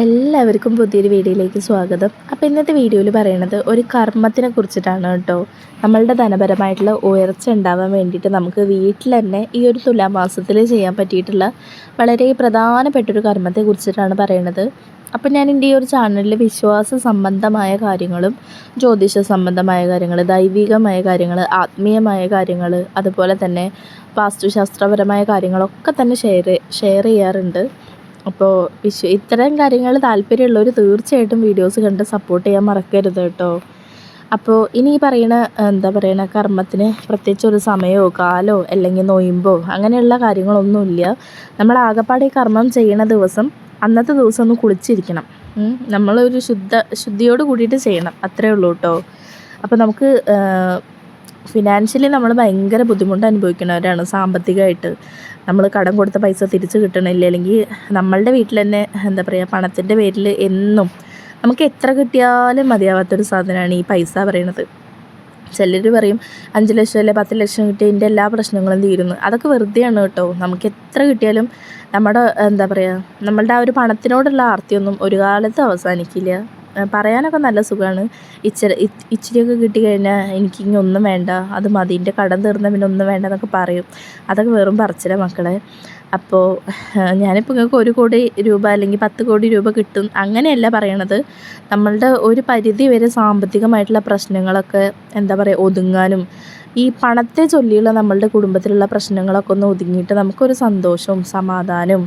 എല്ലാവർക്കും പുതിയൊരു വീഡിയോയിലേക്ക് സ്വാഗതം. അപ്പോൾ ഇന്നത്തെ വീഡിയോയിൽ പറയണത് ഒരു കർമ്മത്തിനെ കുറിച്ചിട്ടാണ് കേട്ടോ. നമ്മളുടെ ധനപരമായിട്ടുള്ള ഉയർച്ച ഉണ്ടാവാൻ വേണ്ടിയിട്ട് നമുക്ക് വീട്ടിൽ തന്നെ ഈ ഒരു തുലാമാസത്തിൽ ചെയ്യാൻ പറ്റിയിട്ടുള്ള വളരെ പ്രധാനപ്പെട്ടൊരു കർമ്മത്തെ കുറിച്ചിട്ടാണ് പറയണത്. അപ്പം ഞാൻ എന്റെ ഈ ഒരു ചാനലിൽ വിശ്വാസ സംബന്ധമായ കാര്യങ്ങളും ജ്യോതിഷ സംബന്ധമായ കാര്യങ്ങൾ ദൈവികമായ കാര്യങ്ങൾ ആത്മീയമായ കാര്യങ്ങൾ അതുപോലെ തന്നെ വാസ്തുശാസ്ത്രപരമായ കാര്യങ്ങളൊക്കെ തന്നെ ഷെയർ ഷെയർ ചെയ്യാറുണ്ട്. അപ്പോൾ വിശ്വ ഇത്തരം കാര്യങ്ങൾ താല്പര്യമുള്ളവർ തീർച്ചയായിട്ടും വീഡിയോസ് കണ്ട് സപ്പോർട്ട് ചെയ്യാൻ മറക്കരുത് കേട്ടോ. അപ്പോൾ ഇനി ഈ പറയുന്ന എന്താ പറയണ കർമ്മത്തിന് പ്രത്യേകിച്ച് ഒരു സമയമോ കാലോ അല്ലെങ്കിൽ നൊയിമ്പോ അങ്ങനെയുള്ള കാര്യങ്ങളൊന്നുമില്ല. നമ്മൾ ആകപ്പാടെ കർമ്മം ചെയ്യണ ദിവസം അന്നത്തെ ദിവസം ഒന്ന് കുളിച്ചിരിക്കണം. നമ്മളൊരു ശുദ്ധ ശുദ്ധിയോട് കൂടിയിട്ട് ചെയ്യണം. അത്രേ ഉള്ളൂ കേട്ടോ. അപ്പോൾ നമുക്ക് ഫിനാൻഷ്യലി നമ്മൾ ഭയങ്കര ബുദ്ധിമുട്ട് അനുഭവിക്കുന്നവരാണ് സാമ്പത്തികമായിട്ട്. നമ്മൾ കടം കൊടുത്ത പൈസ തിരിച്ച് കിട്ടണില്ല. അല്ലെങ്കിൽ നമ്മളുടെ വീട്ടിൽ തന്നെ എന്താ പറയുക പണത്തിന്റെ പേരിൽ എന്നും നമുക്ക് എത്ര കിട്ടിയാലും മതിയാവാത്തൊരു സാധനമാണ് ഈ പൈസ പറയണത്. ചിലർ പറയും അഞ്ച് ലക്ഷം അല്ലെ പത്ത് ലക്ഷം കിട്ടിയ എന്റെ എല്ലാ പ്രശ്നങ്ങളും തീരുന്നു. അതൊക്കെ വെറുതെയാണ് കേട്ടോ. നമുക്ക് എത്ര കിട്ടിയാലും നമ്മുടെ എന്താ പറയുക നമ്മളുടെ ആ ഒരു പണത്തിനോടുള്ള ആർത്തിയൊന്നും ഒരു കാലത്ത് അവസാനിക്കില്ല. പറയാനൊക്കെ നല്ല സുഖമാണ് ഇച്ചിരി ഇച്ചിരിയൊക്കെ കിട്ടിക്കഴിഞ്ഞാൽ എനിക്കിനി ഒന്നും വേണ്ട. അത് മതി. എന്റെ കടം തീർന്ന പിന്നെ ഒന്നും വേണ്ട എന്നൊക്കെ പറയും. അതൊക്കെ വെറും പറച്ചില മക്കളെ. അപ്പോൾ ഞാനിപ്പോൾ നിങ്ങൾക്ക് ഒരു കോടി രൂപ അല്ലെങ്കിൽ പത്ത് കോടി രൂപ കിട്ടും അങ്ങനെയല്ല പറയണത്. നമ്മളുടെ ഒരു പരിധി വരെ സാമ്പത്തികമായിട്ടുള്ള പ്രശ്നങ്ങളൊക്കെ എന്താ പറയുക ഒതുങ്ങാനും ഈ പണത്തെ ചൊല്ലിയുള്ള നമ്മളുടെ കുടുംബത്തിലുള്ള പ്രശ്നങ്ങളൊക്കെ ഒന്ന് ഒതുങ്ങിയിട്ട് നമുക്കൊരു സന്തോഷവും സമാധാനവും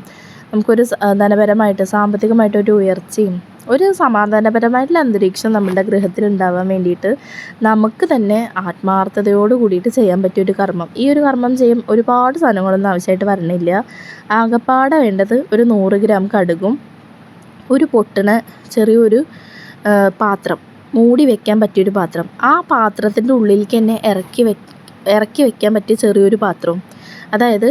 നമുക്കൊരു ധനപരമായിട്ട് സാമ്പത്തികമായിട്ടൊരു ഉയർച്ചയും ഒരു സമാധാനപരമായിട്ടുള്ള അന്തരീക്ഷം നമ്മളുടെ ഗൃഹത്തിൽ ഉണ്ടാവാൻ വേണ്ടിയിട്ട് നമുക്ക് തന്നെ ആത്മാർത്ഥതയോട് കൂടിയിട്ട് ചെയ്യാൻ പറ്റിയ ഒരു കർമ്മം. ഈ ഒരു കർമ്മം ചെയ്യും ഒരുപാട് സാധനങ്ങളൊന്നും ആവശ്യമായിട്ട് വരണില്ല. ആകപ്പാടെ വേണ്ടത് ഒരു നൂറ് ഗ്രാം കടുകും ഒരു പൊട്ടണ ചെറിയൊരു പാത്രം മൂടി വെക്കാൻ പറ്റിയൊരു പാത്രം. ആ പാത്രത്തിന്റെ ഉള്ളിലേക്ക് തന്നെ ഇറക്കി വെ ഇറക്കി വെക്കാൻ പറ്റിയ ചെറിയൊരു പാത്രവും. അതായത്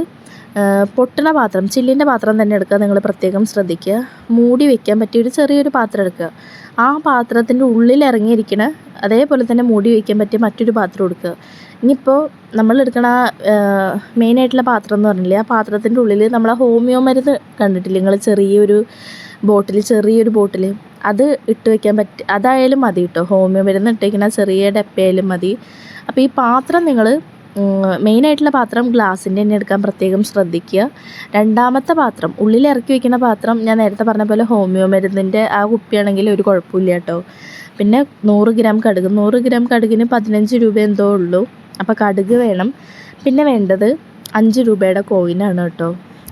പൊട്ടണ പാത്രം ചില്ലിന്റെ പാത്രം തന്നെ എടുക്കുക നിങ്ങൾ പ്രത്യേകം ശ്രദ്ധിക്കുക. മൂടി വെക്കാൻ പറ്റിയൊരു ചെറിയൊരു പാത്രം എടുക്കുക. ആ പാത്രത്തിന്റെ ഉള്ളിൽ ഇറങ്ങിയിരിക്കണ അതേപോലെ തന്നെ മൂടി വയ്ക്കാൻ പറ്റിയ മറ്റൊരു പാത്രം എടുക്കുക. ഇനിയിപ്പോൾ നമ്മൾ എടുക്കണ മെയിനായിട്ടുള്ള പാത്രം എന്ന് പറഞ്ഞില്ലേ ആ പാത്രത്തിന്റെ ഉള്ളിൽ നമ്മൾ ആ ഹോമിയോ മരുന്ന് കണ്ടിട്ടില്ലേ? നിങ്ങൾ ചെറിയൊരു ബോട്ടിൽ ചെറിയൊരു ബോട്ടിൽ അത് ഇട്ട് വയ്ക്കാൻ പറ്റി അതായാലും മതി കേട്ടോ. ഹോമിയോ മരുന്ന് ഇട്ടേക്കുന്ന ചെറിയ ഡപ്പയായാലും മതി. അപ്പോൾ ഈ പാത്രം നിങ്ങൾ മെയിനായിട്ടുള്ള പാത്രം ഗ്ലാസിന്റെ തന്നെ എടുക്കാൻ പ്രത്യേകം ശ്രദ്ധിക്കുക. രണ്ടാമത്തെ പാത്രം ഉള്ളിൽ ഇറക്കി വെക്കുന്ന പാത്രം ഞാൻ നേരത്തെ പറഞ്ഞ പോലെ ഹോമിയോ മരുന്നിന്റെ ആ കുപ്പിയാണെങ്കിൽ ഒരു കുഴപ്പമില്ല കേട്ടോ. പിന്നെ നൂറ് ഗ്രാം കടുക് നൂറ് ഗ്രാം കടുകിന് പതിനഞ്ച് രൂപ എന്തോ ഉള്ളൂ. അപ്പോൾ കടുക് വേണം. പിന്നെ വേണ്ടത് അഞ്ച് രൂപയുടെ കോയിനാണ് കേട്ടോ.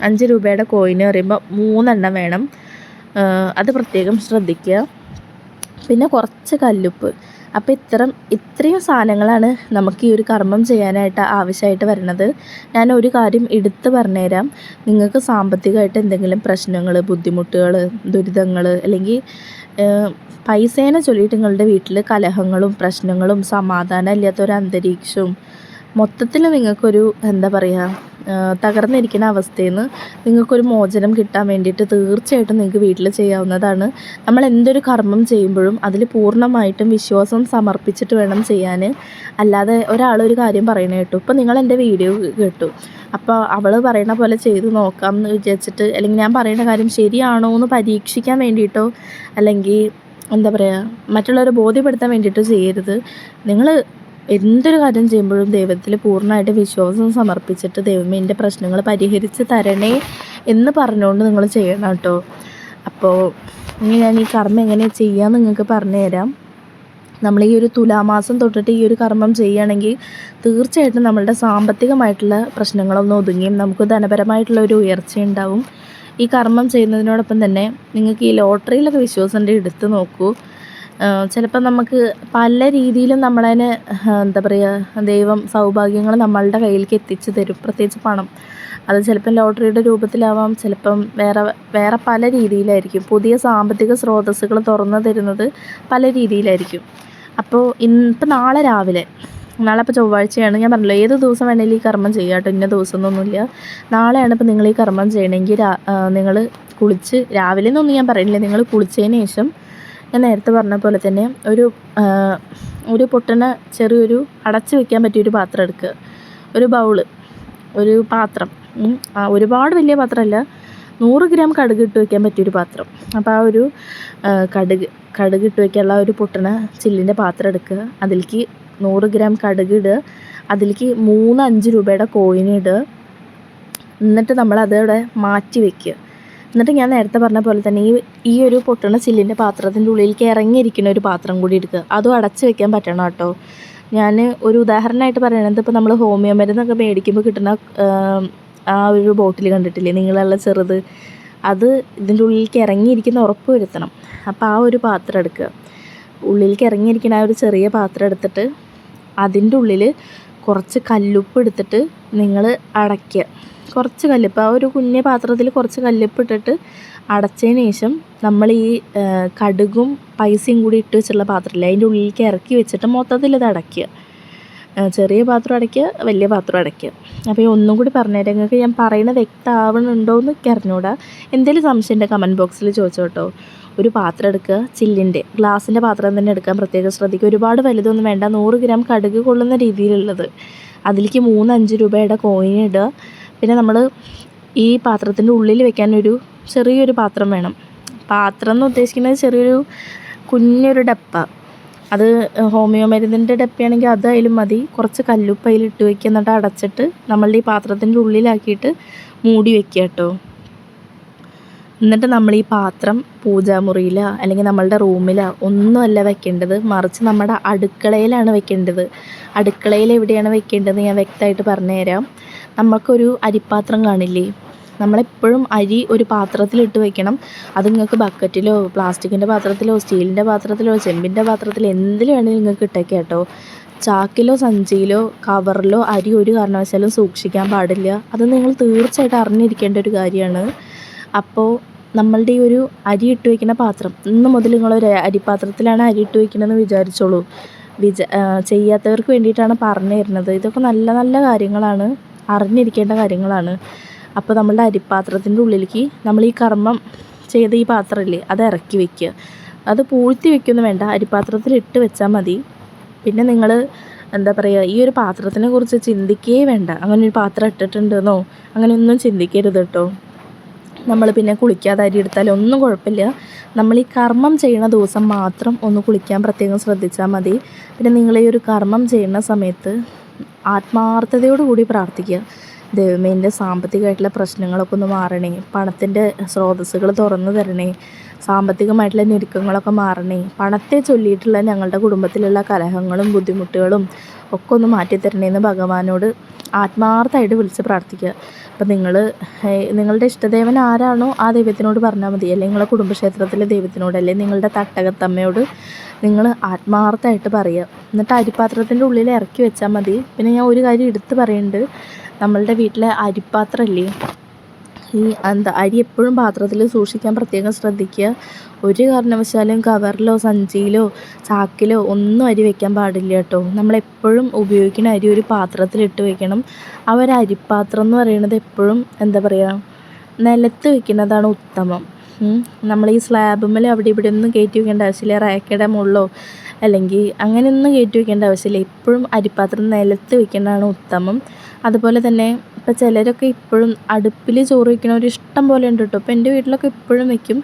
അഞ്ച് രൂപയുടെ കോയിന് പറയുമ്പോൾ മൂന്നെണ്ണം വേണം. അത് പ്രത്യേകം ശ്രദ്ധിക്കുക. പിന്നെ കുറച്ച് കല്ലുപ്പ്. അപ്പോൾ ഇത്തരം ഇത്രയും സാധനങ്ങളാണ് നമുക്ക് ഈ ഒരു കർമ്മം ചെയ്യാനായിട്ട് ആവശ്യമായിട്ട് വരുന്നത്. ഞാൻ ഒരു കാര്യം എടുത്ത് പറഞ്ഞുതരാം. നിങ്ങൾക്ക് സാമ്പത്തികമായിട്ട് എന്തെങ്കിലും പ്രശ്നങ്ങൾ ബുദ്ധിമുട്ടുകൾ ദുരിതങ്ങൾ അല്ലെങ്കിൽ പൈസേനെ ചൊല്ലിയിട്ട് നിങ്ങളുടെ വീട്ടിൽ കലഹങ്ങളും പ്രശ്നങ്ങളും സമാധാനം ഇല്ലാത്തൊരു അന്തരീക്ഷവും മൊത്തത്തിൽ നിങ്ങൾക്കൊരു എന്താ പറയുക തകർന്നിരിക്കുന്ന അവസ്ഥയിൽ നിന്ന് നിങ്ങൾക്കൊരു മോചനം കിട്ടാൻ വേണ്ടിയിട്ട് തീർച്ചയായിട്ടും നിങ്ങൾക്ക് വീട്ടിൽ ചെയ്യാവുന്നതാണ്. നമ്മൾ എന്തൊരു കർമ്മം ചെയ്യുമ്പോഴും അതിൽ പൂർണമായിട്ടും വിശ്വാസം സമർപ്പിച്ചിട്ട് വേണം ചെയ്യാൻ അല്ലാതെ ഒരാൾ ഒരു കാര്യം പറയണ കേട്ടു. ഇപ്പം നിങ്ങൾ എന്റെ വീഡിയോ കേട്ടു. അപ്പോൾ അവൾ പറയണ പോലെ ചെയ്ത് നോക്കാം എന്ന് വിചാരിച്ചിട്ട് അല്ലെങ്കിൽ ഞാൻ പറയുന്ന കാര്യം ശരിയാണോ എന്ന് പരീക്ഷിക്കാൻ വേണ്ടിയിട്ടോ അല്ലെങ്കിൽ എന്താ പറയുക മറ്റുള്ളവരെ ബോധ്യപ്പെടുത്താൻ വേണ്ടിയിട്ടോ ചെയ്യരുത്. നിങ്ങൾ എന്തൊരു കാര്യം ചെയ്യുമ്പോഴും ദൈവത്തിൽ പൂർണമായിട്ട് വിശ്വാസം സമർപ്പിച്ചിട്ട് ദൈവമേ എന്റെ പ്രശ്നങ്ങൾ പരിഹരിച്ച് തരണേ എന്ന് പറഞ്ഞുകൊണ്ട് നിങ്ങൾ ചെയ്യണം കേട്ടോ. അപ്പോൾ ഇനി ഞാൻ ഈ കർമ്മം എങ്ങനെ ചെയ്യാമെന്ന് നിങ്ങൾക്ക് പറഞ്ഞുതരാം നമ്മൾ ഈ ഒരു തുലാമാസം തൊട്ടിട്ട് ഈ ഒരു കർമ്മം ചെയ്യുകയാണെങ്കിൽ തീർച്ചയായിട്ടും നമ്മളുടെ സാമ്പത്തികമായിട്ടുള്ള പ്രശ്നങ്ങളൊന്നും ഒതുങ്ങിയും നമുക്ക് ധനപരമായിട്ടുള്ള ഒരു ഉയർച്ച ഉണ്ടാവും. ഈ കർമ്മം ചെയ്യുന്നതിനോടൊപ്പം തന്നെ നിങ്ങൾക്ക് ഈ ലോട്ടറിയിലൊക്കെ വിശ്വാസം എടുത്ത് നോക്കൂ. ചിലപ്പോൾ നമുക്ക് പല രീതിയിലും നമ്മളതിനെ എന്താ പറയുക ദൈവം സൗഭാഗ്യങ്ങൾ നമ്മളുടെ കയ്യിലേക്ക് എത്തിച്ചു തരും പ്രത്യേകിച്ച് പണം. അത് ചിലപ്പം ലോട്ടറിയുടെ രൂപത്തിലാവാം ചിലപ്പം വേറെ വേറെ പല രീതിയിലായിരിക്കും. പുതിയ സാമ്പത്തിക സ്രോതസ്സുകൾ തുറന്നു തരുന്നത് പല രീതിയിലായിരിക്കും. അപ്പോൾ ഇന്ന് ഇപ്പം നാളെ രാവിലെ നാളെ ഇപ്പോൾ ചൊവ്വാഴ്ചയാണ് ഞാൻ പറഞ്ഞല്ലോ ഏത് ദിവസം വേണമെങ്കിലും ഈ കർമ്മം ചെയ്യാം കേട്ടോ ഇന്ന ദിവസം എന്നൊന്നുമില്ല നാളെയാണ് ഇപ്പോൾ നിങ്ങൾ ഈ കർമ്മം ചെയ്യണമെങ്കിൽ നിങ്ങൾ കുളിച്ച് രാവിലെ എന്നൊന്നും ഞാൻ പറയുന്നില്ല നിങ്ങൾ കുളിച്ചതിന് ശേഷം ഞാൻ നേരത്തെ പറഞ്ഞ പോലെ തന്നെ ഒരു ഒരു പൊട്ടണ ചെറിയൊരു അടച്ചു വെക്കാൻ പറ്റിയൊരു പാത്രം എടുക്കുക. ഒരു ബൗൾ ഒരു പാത്രം. ഒരുപാട് വലിയ പാത്രമല്ല നൂറ് ഗ്രാം കടുക് ഇട്ട് വയ്ക്കാൻ പറ്റിയൊരു പാത്രം. അപ്പോൾ ആ ഒരു കടുക് കടുക് ഇട്ട് വയ്ക്കാനുള്ള ഒരു പൊട്ടണ ചില്ലിന്റെ പാത്രം എടുക്കുക. അതിലേക്ക് നൂറ് ഗ്രാം കടുക് ഇടുക. അതിലേക്ക് മൂന്ന് അഞ്ച് രൂപയുടെ കോയിൻ ഇടുക. എന്നിട്ട് നമ്മൾ അതവിടെ മാറ്റി വെക്കുക. എന്നിട്ട് ഞാൻ നേരത്തെ പറഞ്ഞ പോലെ തന്നെ ഈ ഈ ഒരു പൊട്ടണ ചില്ലിന്റെ പാത്രത്തിന്റെ ഉള്ളിലേക്ക് ഇറങ്ങിയിരിക്കുന്ന ഒരു പാത്രം കൂടി എടുക്കുക. അതും അടച്ച് വെക്കാൻ പറ്റണം കേട്ടോ. ഞാൻ ഒരു ഉദാഹരണമായിട്ട് പറയണത് ഇപ്പോൾ നമ്മൾ ഹോമിയോ മരുന്നൊക്കെ മേടിക്കുമ്പോൾ കിട്ടുന്ന ആ ഒരു ബോട്ടിൽ കണ്ടിട്ടില്ലേ? നിങ്ങളുള്ള ചെറുത്. അത് ഇതിന്റെ ഉള്ളിലേക്ക് ഇറങ്ങിയിരിക്കുന്ന ഉറപ്പ് വരുത്തണം. അപ്പോൾ ആ ഒരു പാത്രം എടുക്കുക. ഉള്ളിലേക്ക് ഇറങ്ങിയിരിക്കുന്ന ആ ഒരു ചെറിയ പാത്രം എടുത്തിട്ട് അതിന്റെ ഉള്ളിൽ കുറച്ച് കല്ലുപ്പ് എടുത്തിട്ട് നിങ്ങൾ അടയ്ക്കുക. കുറച്ച് കല്ലുപ്പ്. ആ ഒരു കുഞ്ഞ പാത്രത്തിൽ കുറച്ച് കല്ലുപ്പ് ഇട്ടിട്ട് അടച്ചതിന് ശേഷം നമ്മൾ ഈ കടുകും പൈസയും കൂടി ഇട്ട് വെച്ചുള്ള പാത്രമില്ല? അതിന്റെ ഉള്ളിലേക്ക് ഇറക്കി വെച്ചിട്ട് മൊത്തത്തിൽ ഇത് അടയ്ക്കുക. ചെറിയ പാത്രം അടയ്ക്കുക വലിയ പാത്രം അടയ്ക്കുക. അപ്പോൾ ഈ ഒന്നും കൂടി പറഞ്ഞുതരാം നിങ്ങൾക്ക് ഞാൻ പറയുന്നത് വ്യക്തമാവണുണ്ടോ എന്ന് അറിഞ്ഞൂടാ എന്തെങ്കിലും സംശയം ഉണ്ടെങ്കിൽ കമന്റ് ബോക്സിൽ ചോദിച്ചോ കേട്ടോ ഒരു പാത്രം എടുക്കുക ചില്ലിന്റെ ഗ്ലാസിന്റെ പാത്രം തന്നെ എടുക്കാൻ പ്രത്യേകം ശ്രദ്ധിക്കുക. ഒരുപാട് വലുതൊന്നും വേണ്ട നൂറ് ഗ്രാം കടുക് കൊള്ളുന്ന രീതിയിലുള്ളത്. അതിലേക്ക് മൂന്ന് അഞ്ച് രൂപയുടെ കോയിൻ ഇടുക. പിന്നെ നമ്മൾ ഈ പാത്രത്തിന്റെ ഉള്ളിൽ വെക്കാനൊരു ചെറിയൊരു പാത്രം വേണം. പാത്രം എന്ന് ഉദ്ദേശിക്കുന്നത് ചെറിയൊരു കുഞ്ഞൊരു ഡപ്പ. അത് ഹോമിയോ മരുന്നിന്റെ ഡപ്പയാണെങ്കിൽ അതായാലും മതി. കുറച്ച് കല്ലുപ്പയിലിട്ട് വയ്ക്കുക എന്നിട്ട് അടച്ചിട്ട് നമ്മളുടെ ഈ പാത്രത്തിന്റെ ഉള്ളിലാക്കിയിട്ട് മൂടി വെക്കുക കേട്ടോ. എന്നിട്ട് നമ്മൾ ഈ പാത്രം പൂജാമുറിയിലോ അല്ലെങ്കിൽ നമ്മളുടെ റൂമിലോ ഒന്നുമല്ല വെക്കേണ്ടത്. മറിച്ച് നമ്മുടെ അടുക്കളയിലാണ് വെക്കേണ്ടത്. അടുക്കളയിൽ എവിടെയാണ് വെക്കേണ്ടത് ഞാൻ വ്യക്തമായിട്ട് പറഞ്ഞുതരാം. നമുക്കൊരു അരിപ്പാത്രം കാണില്ലേ? നമ്മളെപ്പോഴും അരി ഒരു പാത്രത്തിലിട്ട് വെക്കണം. അത് നിങ്ങൾക്ക് ബക്കറ്റിലോ പ്ലാസ്റ്റിക്കിന്റെ പാത്രത്തിലോ സ്റ്റീലിന്റെ പാത്രത്തിലോ ചെമ്പിന്റെ പാത്രത്തിലോ എന്തിൽ വേണമെങ്കിലും നിങ്ങൾക്ക് ഇട്ടേക്കാം കേട്ടോ. ചാക്കിലോ സഞ്ചിയിലോ കവറിലോ അരി ഒരു കാരണവശാലും സൂക്ഷിക്കാൻ പാടില്ല. അത് നിങ്ങൾ തീർച്ചയായിട്ടും അറിഞ്ഞിരിക്കേണ്ട ഒരു കാര്യമാണ്. അപ്പോൾ നമ്മളുടെ ഈ ഒരു അരി ഇട്ട് വയ്ക്കുന്ന പാത്രം ഇന്ന് മുതൽ നിങ്ങളൊരു അരിപ്പാത്രത്തിലാണ് അരി ഇട്ട് വയ്ക്കണമെന്ന് വിചാരിച്ചോളൂ. വിചാ ചെയ്യാത്തവർക്ക് വേണ്ടിയിട്ടാണ് പറഞ്ഞു തരുന്നത്. ഇതൊക്കെ നല്ല നല്ല കാര്യങ്ങളാണ് അറിഞ്ഞിരിക്കേണ്ട കാര്യങ്ങളാണ്. അപ്പോൾ നമ്മളുടെ അരിപ്പാത്രത്തിന്റെ ഉള്ളിലേക്ക് നമ്മൾ ഈ കർമ്മം ചെയ്ത ഈ പാത്രമില്ലേ അത് ഇറക്കി വയ്ക്കുക അത് പൂഴ്ത്തി വെക്കൊന്നും വേണ്ട അരിപ്പാത്രത്തിൽ ഇട്ട് വെച്ചാൽ മതി. പിന്നെ നിങ്ങൾ എന്താ പറയുക ഈ ഒരു പാത്രത്തിനെ കുറിച്ച് ചിന്തിക്കേ വേണ്ട. അങ്ങനെ ഒരു പാത്രം ഇട്ടിട്ടുണ്ടെന്നോ അങ്ങനെയൊന്നും ചിന്തിക്കരുത് കേട്ടോ. നമ്മൾ പിന്നെ കുളിക്കാതെ അരി എടുത്താലും ഒന്നും കുഴപ്പമില്ല. നമ്മൾ ഈ കർമ്മം ചെയ്യുന്ന ദിവസം മാത്രം ഒന്ന് കുളിക്കാൻ പ്രത്യേകം ശ്രദ്ധിച്ചാൽ മതി. പിന്നെ നിങ്ങൾ ഈ ഒരു കർമ്മം ചെയ്യുന്ന സമയത്ത് ആത്മാർത്ഥതയോടുകൂടി പ്രാർത്ഥിക്കുക. ദൈവമേന്റെ സാമ്പത്തികമായിട്ടുള്ള പ്രശ്നങ്ങളൊക്കെ ഒന്ന് മാറണേ പണത്തിന്റെ സ്രോതസ്സുകൾ തുറന്നു തരണേ സാമ്പത്തികമായിട്ടുള്ള ഞെരുക്കങ്ങളൊക്കെ മാറണേ. പണത്തെ ചൊല്ലിയിട്ടുള്ള ഞങ്ങളുടെ കുടുംബത്തിലുള്ള കലഹങ്ങളും ബുദ്ധിമുട്ടുകളും ഒക്കെ ഒന്ന് മാറ്റിത്തരണേന്ന് ഭഗവാനോട് ആത്മാർത്ഥമായിട്ട് വിളിച്ച് പ്രാർത്ഥിക്കുക. അപ്പം നിങ്ങൾ നിങ്ങളുടെ ഇഷ്ടദേവൻ ആരാണോ ആ ദൈവത്തിനോട് പറഞ്ഞാൽ മതി. അല്ലെങ്കിൽ നിങ്ങളുടെ കുടുംബക്ഷേത്രത്തിലെ ദൈവത്തിനോട് അല്ലെങ്കിൽ നിങ്ങളുടെ തട്ടകത്തമ്മയോട് നിങ്ങൾ ആത്മാർത്ഥമായിട്ട് പറയുക. എന്നിട്ട് അരിപ്പാത്രത്തിന്റെ ഉള്ളിൽ ഇറക്കി വെച്ചാൽ മതി. പിന്നെ ഞാൻ ഒരു കാര്യം എടുത്ത് പറയുന്നുണ്ട് നമ്മളുടെ വീട്ടിലെ അരിപ്പാത്രമില്ലേ? ഈ എന്താ അരി എപ്പോഴും പാത്രത്തിൽ സൂക്ഷിക്കാൻ പ്രത്യേകം ശ്രദ്ധിക്കുക. ഒരു കാരണവശാലും കവറിലോ സഞ്ചിയിലോ ചാക്കിലോ ഒന്നും അരി വെക്കാൻ പാടില്ല കേട്ടോ. നമ്മളെപ്പോഴും ഉപയോഗിക്കുന്ന അരി ഒരു പാത്രത്തിലിട്ട് വെക്കണം. ആ ഒരു അരിപ്പാത്രം എന്ന് പറയുന്നത് എപ്പോഴും എന്താ പറയുക നിലത്ത് വെക്കുന്നതാണ് ഉത്തമം. നമ്മൾ ഈ സ്ലാബുമ്മൽ അവിടെ ഇവിടെ ഒന്നും കയറ്റി വെക്കേണ്ട ആവശ്യമില്ല. റാക്കയുടെ മുകളിലോ അല്ലെങ്കിൽ അങ്ങനെയൊന്നും കയറ്റി വെക്കേണ്ട ആവശ്യമില്ല. എപ്പോഴും അരിപ്പാത്രം നിലത്ത് വെക്കുന്നതാണ് ഉത്തമം. അതുപോലെ തന്നെ ഇപ്പം ചിലരൊക്കെ ഇപ്പോഴും അടുപ്പിൽ ചോറ് വയ്ക്കണവർ ഇഷ്ടം പോലെ ഉണ്ട് കേട്ടോ. ഇപ്പം എന്റെ വീട്ടിലൊക്കെ ഇപ്പോഴും വയ്ക്കും.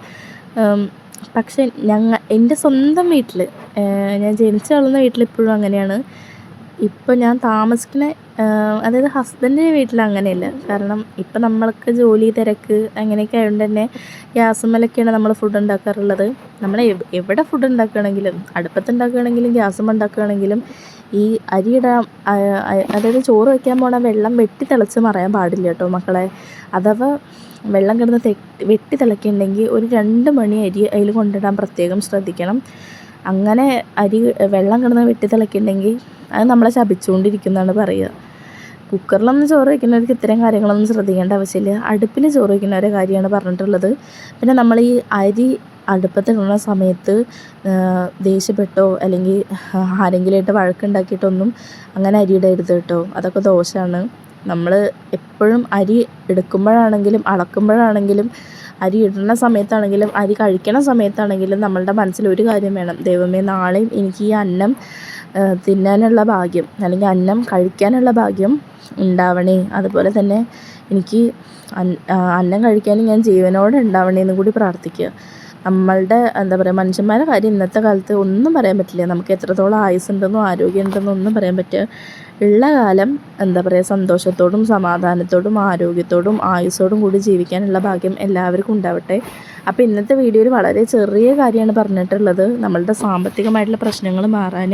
പക്ഷേ ഞങ്ങൾ എന്റെ സ്വന്തം വീട്ടിൽ ഞാൻ ജനിച്ചു വളർന്ന വീട്ടിൽ ഇപ്പോഴും അങ്ങനെയാണ്. ഇപ്പം ഞാൻ താമസിക്കുന്ന അതായത് ഹസ്ബൻഡിന്റെ വീട്ടിൽ അങ്ങനെയല്ല. കാരണം ഇപ്പം നമ്മൾക്ക് ജോലി തിരക്ക് അങ്ങനെയൊക്കെ ആയതുകൊണ്ട് തന്നെ ഗ്യാസുമ്മലൊക്കെയാണ് നമ്മൾ ഫുഡ് ഉണ്ടാക്കാറുള്ളത്. നമ്മൾ എവിടെ ഫുഡ് ഉണ്ടാക്കുകയാണെങ്കിലും അടുപ്പത്ത് ഉണ്ടാക്കുകയാണെങ്കിലും ഗ്യാസും ഉണ്ടാക്കുകയാണെങ്കിലും ഈ അരിയിടാൻ അതായത് ചോറ് വയ്ക്കാൻ പോണ വെള്ളം വെട്ടി തിളച്ച് മറയാൻ പാടില്ല കേട്ടോ മക്കളെ. അഥവാ വെള്ളം കിടന്ന് തെ വെട്ടി തിളക്കുന്നുണ്ടെങ്കിൽ ഒരു രണ്ട് മണി അരി അതിൽ കൊണ്ടിടാൻ പ്രത്യേകം ശ്രദ്ധിക്കണം. അങ്ങനെ അരി വെള്ളം കിടന്ന് വെട്ടി തിളക്കുന്നുണ്ടെങ്കിൽ അത് നമ്മളെ ശപിച്ചുകൊണ്ടിരിക്കുന്നതാണ് പറയുക. കുക്കറിലൊന്നും ചോറ് വയ്ക്കുന്നവർക്ക് ഇത്തരം കാര്യങ്ങളൊന്നും ശ്രദ്ധിക്കേണ്ട ആവശ്യമില്ല. അടുപ്പിൽ ചോറ് വയ്ക്കുന്നവരെ കാര്യമാണ് പറഞ്ഞിട്ടുള്ളത്. പിന്നെ നമ്മൾ ഈ അരി അടുപ്പത്തിടുന്ന സമയത്ത് ദേഷ്യപ്പെട്ടോ അല്ലെങ്കിൽ ആരെങ്കിലുമായിട്ട് വഴക്കുണ്ടാക്കിയിട്ടൊന്നും അങ്ങനെ അരി ഇടരുത് കേട്ടോ. അതൊക്കെ ദോഷമാണ് നമ്മൾ എപ്പോഴും അരി എടുക്കുമ്പോഴാണെങ്കിലും അളക്കുമ്പോഴാണെങ്കിലും അരി ഇടുന്ന സമയത്താണെങ്കിലും അരി കഴിക്കണ സമയത്താണെങ്കിലും നമ്മളുടെ മനസ്സിൽ ഒരു കാര്യം വേണം. ദൈവമേ നാളെയും എനിക്ക് ഈ അന്നം തിന്നാനുള്ള ഭാഗ്യം അല്ലെങ്കിൽ അന്നം കഴിക്കാനുള്ള ഭാഗ്യം ഉണ്ടാവണേ. അതുപോലെ തന്നെ എനിക്ക് അന്നം കഴിക്കാനും ഞാൻ ജീവനോടെ ഉണ്ടാവണേ എന്നും കൂടി പ്രാർത്ഥിക്കുക. നമ്മളുടെ എന്താ പറയുക മനുഷ്യന്മാരുടെ കാര്യം ഇന്നത്തെ കാലത്ത് ഒന്നും പറയാൻ പറ്റില്ല. നമുക്ക് എത്രത്തോളം ആയുസ്സുണ്ടെന്നോ ആരോഗ്യമുണ്ടെന്നോ ഒന്നും പറയാൻ പറ്റുക ഉള്ള കാലം എന്താ പറയുക സന്തോഷത്തോടും സമാധാനത്തോടും ആരോഗ്യത്തോടും ആയുസ്സോടും കൂടി ജീവിക്കാനുള്ള ഭാഗ്യം എല്ലാവർക്കും ഉണ്ടാവട്ടെ. അപ്പോൾ ഇന്നത്തെ വീഡിയോയിൽ വളരെ ചെറിയ കാര്യമാണ് പറഞ്ഞിട്ടുള്ളത്. നമ്മളുടെ സാമ്പത്തികമായിട്ടുള്ള പ്രശ്നങ്ങൾ മാറാൻ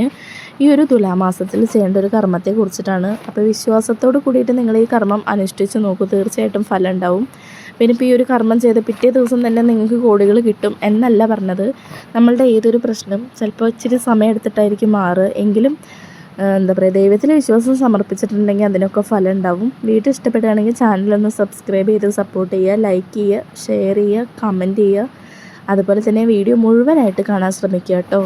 ഈ ഒരു തുലാമാസത്തിൽ ചെയ്യേണ്ട ഒരു കർമ്മത്തെ കുറിച്ചിട്ടാണ് അപ്പോൾ വിശ്വാസത്തോട് കൂടിയിട്ട് നിങ്ങൾ ഈ കർമ്മം അനുഷ്ഠിച്ച് നോക്കൂ. തീർച്ചയായിട്ടും ഫലം ഉണ്ടാവും. പിന്നെ ഇപ്പോൾ ഈ ഒരു കർമ്മം ചെയ്ത് പിറ്റേ ദിവസം തന്നെ നിങ്ങൾക്ക് കോടികൾ കിട്ടും എന്നല്ല പറഞ്ഞത്. നമ്മളുടെ ഏതൊരു പ്രശ്നം ചിലപ്പോൾ ഇച്ചിരി സമയം എടുത്തിട്ടായിരിക്കും മാറുക എങ്കിലും എന്താ പറയുക ദൈവത്തിൽ വിശ്വാസം സമർപ്പിച്ചിട്ടുണ്ടെങ്കിൽ അതിനൊക്കെ ഫലം ഉണ്ടാവും. വീഡിയോ ഇഷ്ടപ്പെടുകയാണെങ്കിൽ ചാനലൊന്ന് സബ്സ്ക്രൈബ് ചെയ്ത് സപ്പോർട്ട് ചെയ്യുക ലൈക്ക് ചെയ്യുക ഷെയർ ചെയ്യുക കമന്റ് ചെയ്യുക. അതുപോലെ തന്നെ വീഡിയോ മുഴുവനായിട്ട് കാണാൻ ശ്രമിക്കുക കേട്ടോ.